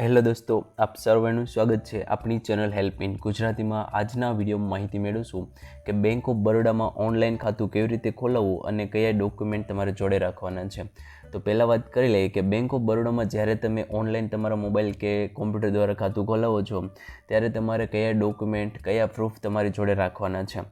Hello દોસ્તો, આપ સર્વેનું સ્વાગત છે આપણી ચેનલ હેલ્પ ઇન ગુજરાતીમાં. આજના વિડીયોમાં માહિતી મેળવશું કે બેંક ઓફ બરોડામાં ઓનલાઈન ખાતું કેવી રીતે ખોલાવવું અને કયા ડોક્યુમેન્ટ તમારે જોડે રાખવાના છે. તો પહેલાં વાત કરી લઈએ કે બેંક ઓફ બરોડામાં જ્યારે તમે ઓનલાઈન તમારા મોબાઈલ કે કોમ્પ્યુટર દ્વારા ખાતું ખોલાવો છો, ત્યારે તમારે કયા ડોક્યુમેન્ટ કયા પ્રૂફ તમારી જોડે રાખવાના છે?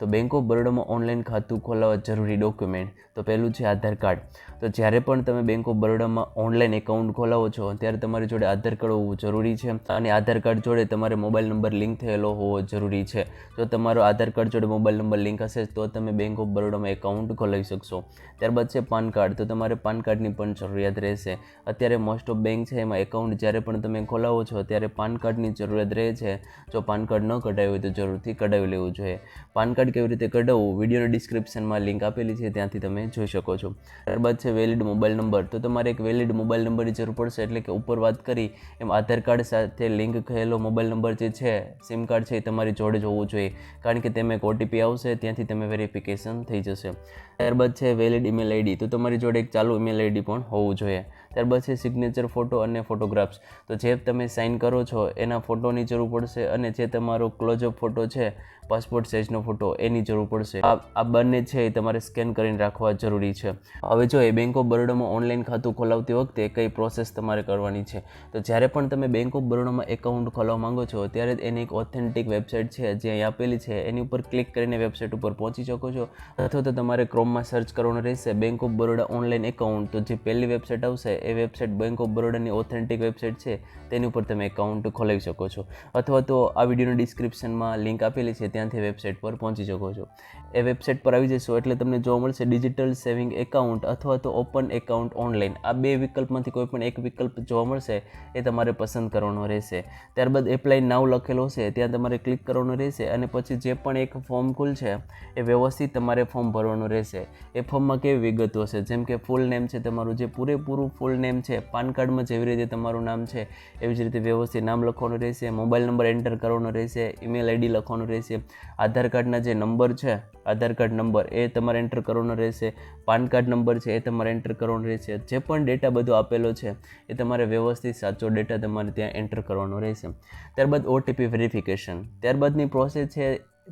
તો બેંક ઓફ બરોડામાં ઓનલાઈન ખાતું ખોલાવવા જરૂરી ડોક્યુમેન્ટ તો પહેલું છે આધાર કાર્ડ. તો જ્યારે પણ તમે બેંક ઓફ બરોડામાં ઓનલાઈન એકાઉન્ટ ખોલાવો છો, ત્યારે તમારી જોડે આધાર કાર્ડ હોવું જરૂરી છે અને આધાર કાર્ડ જોડે તમારે મોબાઈલ નંબર લિંક થયેલો હોવો જરૂરી છે. જો તમારો આધાર કાર્ડ જોડે મોબાઈલ નંબર લિંક હશે, તો તમે બેંક ઓફ બરોડામાં એકાઉન્ટ ખોલાવી શકશો. ત્યારબાદ છે પાન કાર્ડ. તો તમારે પાન કાર્ડની પણ જરૂરિયાત રહેશે. અત્યારે મોસ્ટ ઓફ બેંક છે, એમાં એકાઉન્ટ જ્યારે પણ તમે ખોલાવો છો, ત્યારે પાન કાર્ડની જરૂરિયાત રહે છે. જો પાન કાર્ડ ન કઢાવ્યું હોય તો જરૂરથી કઢાવી લેવું જોઈએ. પાન કાર્ડ કેવી રીતે કઢાવવું? વિડીયોના ડિસ્ક્રિપ્શનમાં લિંક આપેલી છે, ત્યાંથી તમે જોઈ શકો છો. ત્યારબાદ છે વેલિડ મોબાઈલ નંબર તો તમારે એક વેલિડ મોબાઈલ નંબરની જરૂર પડશે, એટલે કે ઉપર વાત કરી, એમ આધાર કાર્ડ સાથે લિંક થયેલો મોબાઈલ નંબર જે છે સિમ કાર્ડ છે, એ તમારી જોડે જ હોવું જોઈએ. કારણ કે તેમાં એક ઓટીપી આવશે, ત્યાંથી તમે વેરિફિકેશન થઈ જશે. ત્યારબાદ છે વેલિડ ઈમેલ આઈડી તો તમારી જોડે એક ચાલુ ઈમેલ આઈડી પણ હોવું જોઈએ. ત્યારબાદ છે સિગ્નેચર ફોટો અને ફોટોગ્રાફ્સ તો જે તમે સાઇન કરો છો, એના ફોટોની જરૂર પડશે અને જે તમારો ક્લોઝઅપ ફોટો છે પાસપોર્ટ સાઇઝનો ફોટો એની જરૂર પડશે. આ બંને છે એ તમારે સ્કેન કરીને રાખવા જરૂરી છે. હવે જો એ બેંક ઓફ બરોડામાં ઓનલાઈન ખાતું ખોલાવતી વખતે કઈ પ્રોસેસ તમારે કરવાની છે? તો જ્યારે પણ તમે બેંક ઓફ બરોડામાં એકાઉન્ટ ખોલાવવા માંગો છો, ત્યારે એની એક ઓથેન્ટિક વેબસાઇટ છે, જે અહીં આપેલી છે. એની ઉપર ક્લિક કરીને વેબસાઇટ ઉપર પહોંચી શકો છો. અથવા તો તમારે ક્રોમમાં સર્ચ કરવાનું રહેશે bank of Baroda online account તો જે પહેલી વેબસાઇટ આવશે એ વેબસાઇટ બેંક ઓફ બરોડાની ઓથેન્ટિક વેબસાઇટ છે, તેની ઉપર તમે એકાઉન્ટ ખોલાવી શકો છો. અથવા તો આ વિડીયોની ડિસ્ક્રિપ્શનમાં લિંક આપેલી છે, ત્યાંથી વેબસાઇટ પર પહોંચી શકો છો. એ વેબસાઇટ પર આવી જશો એટલે તમને જોવા મળશે ડિજિટલ સેવિંગ એકાઉન્ટ અથવા તો ઓપન એકાઉન્ટ ઓનલાઈન આ બે વિકલ્પમાંથી કોઈ પણ એક વિકલ્પ જોવા મળશે, એ તમારે પસંદ કરવાનો રહેશે. ત્યારબાદ એપ્લાય નાવ લખેલો છે, ત્યાં તમારે ક્લિક કરવાનો રહેશે અને પછી જે પણ એક ફોર્મ ખુલશે એ વ્યવસ્થિત તમારે ફોર્મ ભરવાનું રહેશે. એ ફોર્મમાં કેવી વિગતો હશે? જેમ કે ફૂલ નેમ છે, તમારું જે પૂરેપૂરું ફૂલ નેમ છે, પાન કાર્ડમાં જેવી રીતે તમારું નામ છે, એવી જ રીતે વ્યવસ્થિત નામ લખવાનું રહેશે મોબાઈલ નંબર એન્ટર કરવાનો રહેશે ઈમેલ આઈડી લખવાનું રહેશે, આધાર કાર્ડના જે નંબર છે, આધાર કાર્ડ નંબર એ તમારે એન્ટર કરવાનો રહેશે, પાન કાર્ડ નંબર છે એ તમારે એન્ટર કરવાનો રહેશે, જે પણ ડેટા બધો આપેલો છે, એ તમારે વ્યવસ્થિત સાચો ડેટા તમારે ત્યાં એન્ટર કરવાનો રહેશે. ત્યારબાદ ઓટીપી વેરિફિકેશન ત્યારબાદની પ્રોસેસ છે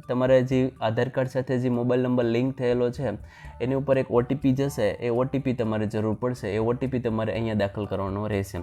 તમારે જે આધાર કાર્ડ સાથે જે મોબાઈલ નંબર લિંક થયેલો છે, એની ઉપર એક ઓટીપી જશે, એ ઓટીપી તમારે જરૂર પડશે, એ ઓટીપી તમારે અહીંયા દાખલ કરવાનો રહેશે.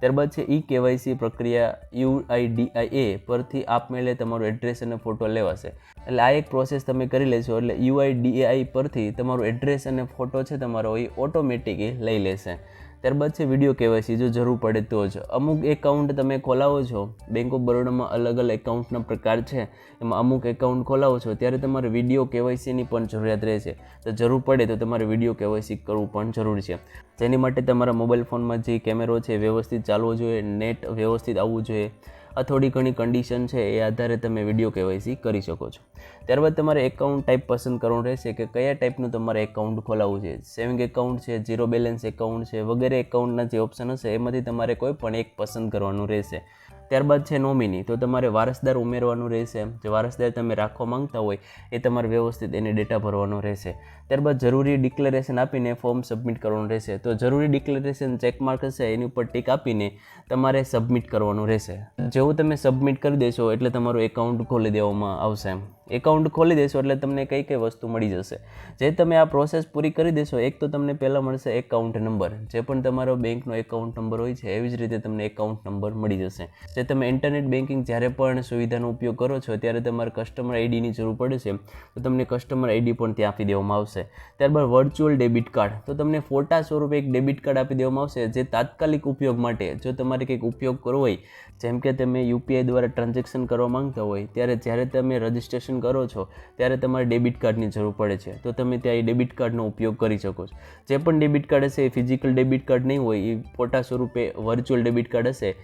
ત્યારબાદ છે ઈ કેવાયસી પ્રક્રિયા યુઆઈડીઆઈએ પરથી આપમેળે તમારું એડ્રેસ અને ફોટો લેવાશે. એટલે આ એક પ્રોસેસ તમે કરી લેશો, એટલે યુઆઈડીએઆઈ પરથી તમારું એડ્રેસ અને ફોટો છે તમારો એ ઓટોમેટિક એ લઈ લેશે. ત્યારબાદ છે વીડિયો કેવાયસી, જો જરૂર પડે તો જ. અમુક એકાઉન્ટ તમે ખોલાવો છો બેંક ઓફ બરોડામાં અલગ અલગ એકાઉન્ટના પ્રકાર છે, એમાં અમુક એકાઉન્ટ ખોલાવો છો, ત્યારે તમારે વીડિયો કેવાયસીની પણ જરૂરિયાત રહેશે. તો જરૂર પડે તો તમારે વીડિયો કેવાયસી કરવું પણ જરૂરી છે. જેની માટે તમારા મોબાઈલ ફોનમાં જે કેમેરો છે, વ્યવસ્થિત ચાલવો જોઈએ નેટ વ્યવસ્થિત આવવું જોઈએ. આ થોડી ઘણી કન્ડિશન છે એ આધારે તમે વીડિયો કેવાયસી કરી શકો છો. ત્યારબાદ તમારે એકાઉન્ટ ટાઈપ પસંદ કરવાનું રહેશે કે કયા ટાઈપનું તમારે એકાઉન્ટ ખોલાવવું છે? સેવિંગ એકાઉન્ટ છે ઝીરો બેલેન્સ એકાઉન્ટ છે, વગેરે એકાઉન્ટના જે ઓપ્શન હશે, એમાંથી તમારે કોઈ પણ એક પસંદ કરવાનું રહેશે. ત્યારબાદ છે નોમિની. તો તમારે વારસદાર ઉમેરવાનું રહેશે. જે વારસદાર તમે રાખવા માંગતા હોય, એ તમારે વ્યવસ્થિત એને ડેટા ભરવાનો રહેશે. ત્યારબાદ જરૂરી ડિક્લેરેશન આપીને ફોર્મ સબમિટ કરવાનું રહેશે. તો જરૂરી ડિક્લેરેશન ચેકમાર્ક હશે, એની ઉપર ટીક આપીને તમારે સબમિટ કરવાનું રહેશે. જેવું તમે સબમિટ કરી દેશો, એટલે તમારું એકાઉન્ટ ખોલી દેવામાં આવશે. એકાઉન્ટ ખોલી દેશો એટલે તમને કઈ કઈ વસ્તુ મળી જશે. જે તમે આ પ્રોસેસ પૂરી કરી દેશો, એક તો તમને પહેલાં મળશે એકાઉન્ટ નંબર જે પણ તમારો બેંકનો એકાઉન્ટ નંબર હોય છે, એવી જ રીતે તમને એકાઉન્ટ નંબર મળી જશે. જે તમે ઇન્ટરનેટ બેન્કિંગ જ્યારે પણ સુવિધાનો ઉપયોગ કરો છો, ત્યારે તમારે કસ્ટમર આઈડીની જરૂર પડે છે. તો તમને કસ્ટમર આઈડી પણ ત્યાં આપી દેવામાં આવશે. ત્યારબાદ વર્ચ્યુઅલ ડેબિટ કાર્ડ તો તમને ફોટા સ્વરૂપે એક ડેબિટ કાર્ડ આપી દેવામાં આવશે, જે તાત્કાલિક ઉપયોગ માટે, જો તમારે કંઈક ઉપયોગ કરવો હોય, જેમ કે તમે યુપીઆઈ દ્વારા ટ્રાન્ઝેક્શન કરવા માંગતા હોય, ત્યારે જ્યારે તમે રજિસ્ટ્રેશન કરો છો, ત્યારે તમારે ડેબિટ કાર્ડની જરૂર પડે છે. તો તમે ત્યાં એ ડેબિટ કાર્ડનો ઉપયોગ કરી શકો છો. જે પણ ડેબિટ કાર્ડ હશે એ ફિઝિકલ ડેબિટ કાર્ડ નહીં હોય, એ ફોટા સ્વરૂપે વર્ચ્યુઅલ ડેબિટ કાર્ડ હશે.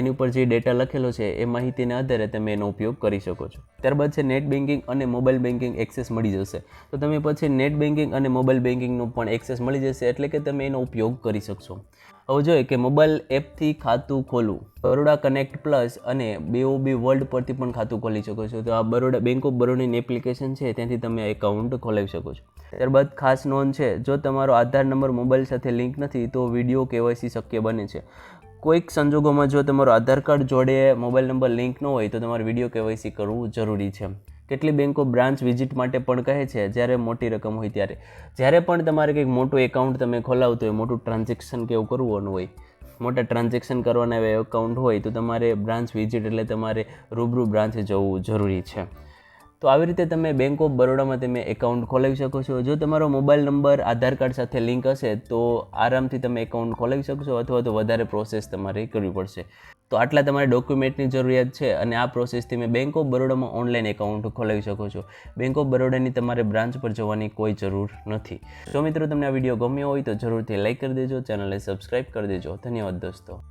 એની ઉપર જે ડેટા લખેલો છે, એ માહિતીના આધારે તમે એનો ઉપયોગ કરી શકો છો. ત્યારબાદ છે નેટ બેન્કિંગ અને મોબાઈલ બેન્કિંગ એક્સેસ મળી જશે. તો તમે પછી નેટ બેન્કિંગ અને મોબાઈલ બેન્કિંગનો પણ એક્સેસ મળી જશે, એટલે કે તમે એનો ઉપયોગ કરી શકશો. હવે જોઈએ કે મોબાઈલ એપથી ખાતું ખોલવું. બરોડા કનેક્ટ પ્લસ અને બીઓબી વર્લ્ડ પરથી પણ ખાતું ખોલી શકો છો. તો આ બરોડા બેંક ઓફ બરોડાની એપ્લિકેશન છે, ત્યાંથી તમે એકાઉન્ટ ખોલાવી શકો છો. ત્યારબાદ ખાસ નોંધ છે, જો તમારો આધાર નંબર મોબાઈલ સાથે લિંક નથી, તો વીડિયો કેવાયસી શક્ય બને છે. કોઈક સંજોગોમાં જો તમારો આધાર કાર્ડ જોડે મોબાઈલ નંબર લિંક ન હોય તો તમારે વીડિયો કેવાયસી કરવું જરૂરી છે. કેટલી બેંકો બ્રાન્ચ વિઝિટ માટે પણ કહે છે, જ્યારે મોટી રકમ હોય ત્યારે. જ્યારે પણ તમારે કંઈક મોટું એકાઉન્ટ તમે ખોલાવતું હોય, મોટું ટ્રાન્ઝેક્શન કે એવું કરવાનું હોય, મોટા ટ્રાન્ઝેક્શન કરવાના એવા એકાઉન્ટ હોય, તો તમારે બ્રાન્ચ વિઝિટ એટલે તમારે રૂબરૂ બ્રાન્ચે જવું જરૂરી છે. તો આવી રીતે તમે બેંક ઓફ બરોડામાં તમે એકાઉન્ટ ખોલાવી શકો છો. જો તમારો મોબાઈલ નંબર આધાર કાર્ડ સાથે લિંક હશે, તો આરામથી તમે એકાઉન્ટ ખોલાવી શકશો અથવા તો વધારે પ્રોસેસ તમારે કરવી પડશે. તો આટલા તમારે ડોક્યુમેન્ટની જરૂરિયાત છે અને આ પ્રોસેસથી મેં બેંક ઓફ બરોડામાં ઓનલાઈન એકાઉન્ટ ખોલાવી શકો છો. બેંક ઓફ બરોડાની તમારે બ્રાન્ચ પર જવાની કોઈ જરૂર નથી. જો મિત્રો તમને આ વીડિયો ગમ્યો હોય તો જરૂરથી લાઇક કરી દેજો ચેનલને સબસ્ક્રાઈબ કરી દેજો. ધન્યવાદ દોસ્તો.